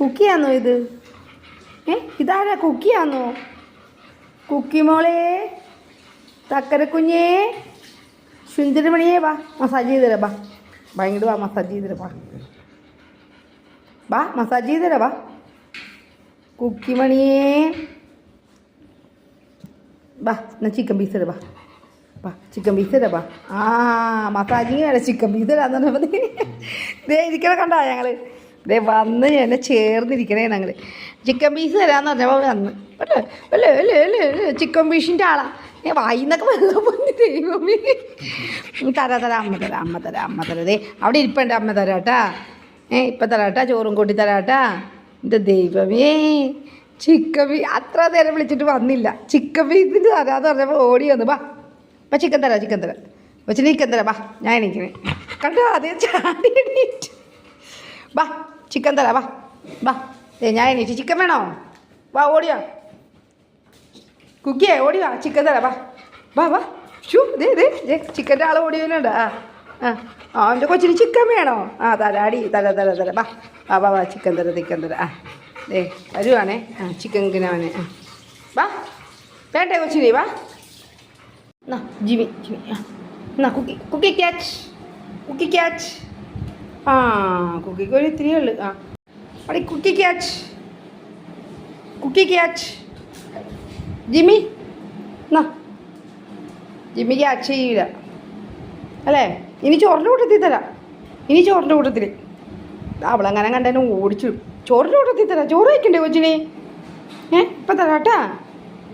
കുക്കിയാന്നോ ഇത്? ഏ? ഇതാരാ കുക്കിയാന്നോ? കുക്കി മോളെ തക്കരക്കുഞ്ഞേ സുന്ദരമണിയേ വാ മസാജ് ചെയ്ത് തരാം വാ വാ മസാജ് ചെയ്ത് തരാം വാ മസാജ് ചെയ്ത് തരാം വാ. കുക്കിമണിയേ. വാ എന്നാ ചിക്കൻ പീസ് തരാം വാ. വാ ചിക്കൻ പീസ് തരാം വാ. ആ മസാജിങ് വേണം ചിക്കൻ പീസ് തരാന്ന് പറഞ്ഞാൽ ദേ ഇരിക്കണ കണ്ടാ ഞങ്ങൾ ദേ വന്ന് എന്നെ ചേർന്നിരിക്കണേ ഞങ്ങൾ ചിക്കൻ പീസ് തരാമെന്ന് പറഞ്ഞപ്പോൾ വന്ന്. അല്ലേ? അല്ലേ? അല്ലേ? അല്ലേ? അല്ലേ? ചിക്കൻ പീസിന്റെ ആളാ. ഞാൻ വായിന്നൊക്കെ വെള്ളം പൊന്നി ദൈവമേ. തരാ തരാം അമ്മ തരാം അമ്മ തരാം അമ്മ തരാം. ദേ അവിടെ ഇരിപ്പുണ്ട് അമ്മ തരാട്ടാ. ഏ ഇപ്പം തരാട്ടാ ചോറും കൂട്ടി തരാട്ടാ. എന്റെ ദൈവമേ. ചിക്കൻ പീ അത്ര നേരം വിളിച്ചിട്ട് വന്നില്ല. ചിക്കൻ പീസിന്റെ തരാമെന്ന് പറഞ്ഞപ്പോൾ ഓടി വന്നു. വാ. അപ്പം ചിക്കൻ തരാം ചിക്കൻ തരാം. വെച്ചിട്ട് ചിക്കൻ തരാം. വാ ഞാൻ എണീക്കണേ. കണ്ടോ? അതേ ചാടി എണീറ്റ്. വാ. ചിക്കൻ തരാം വാ വാ ഏ ഞാൻ എണീറ്റ് ചിക്കൻ വേണോ വാ ഓടിയോ കുക്കിയേ ഓടി വാ ചിക്കൻ തരാം വാ വാ വാ ഷൂ ദേ ദേ ദേ ചിക്കന്റെ ആൾ ഓടിയതിനുണ്ട് ആ ആ ആ എന്റെ കൊച്ചിന് ചിക്കൻ വേണോ ആ തരാടി തര തര തര വാ വാ വാ വാ ചിക്കൻ തര ചിക്കൻ തര ആ ദേ വരുവാണേ ആ ചിക്കൻ കിനാവനെ ആ വാ വേണ്ടേ കൊച്ചിനെ വാ എന്നാ ജിമി ജിമി ആ എന്നാ cookie cookie catch cookie catch ആ കുക്കിക്ക് ഒരു ഇത്തിരി ഉള്ളു. ആ. അവിടെ cookie catch. Cookie catch. Jimmy എന്നാ ജിമ്മി ക്യാച്ച് ചെയ്യില്ല. അല്ലേ? ഇനി ചോറിന്റെ കൂട്ടത്തിൽ തരാം. ഇനി ചോറിന്റെ കൂട്ടത്തിൽ. അവളങ്ങനെ കണ്ടതിനും ഓടിച്ചു. ചോറിന്റെ കൂട്ടത്തിൽ തരാം. ചോറ് വയ്ക്കണ്ടേ കൊച്ചിനെ? ഏ? ഇപ്പം തരാം കേട്ടാ.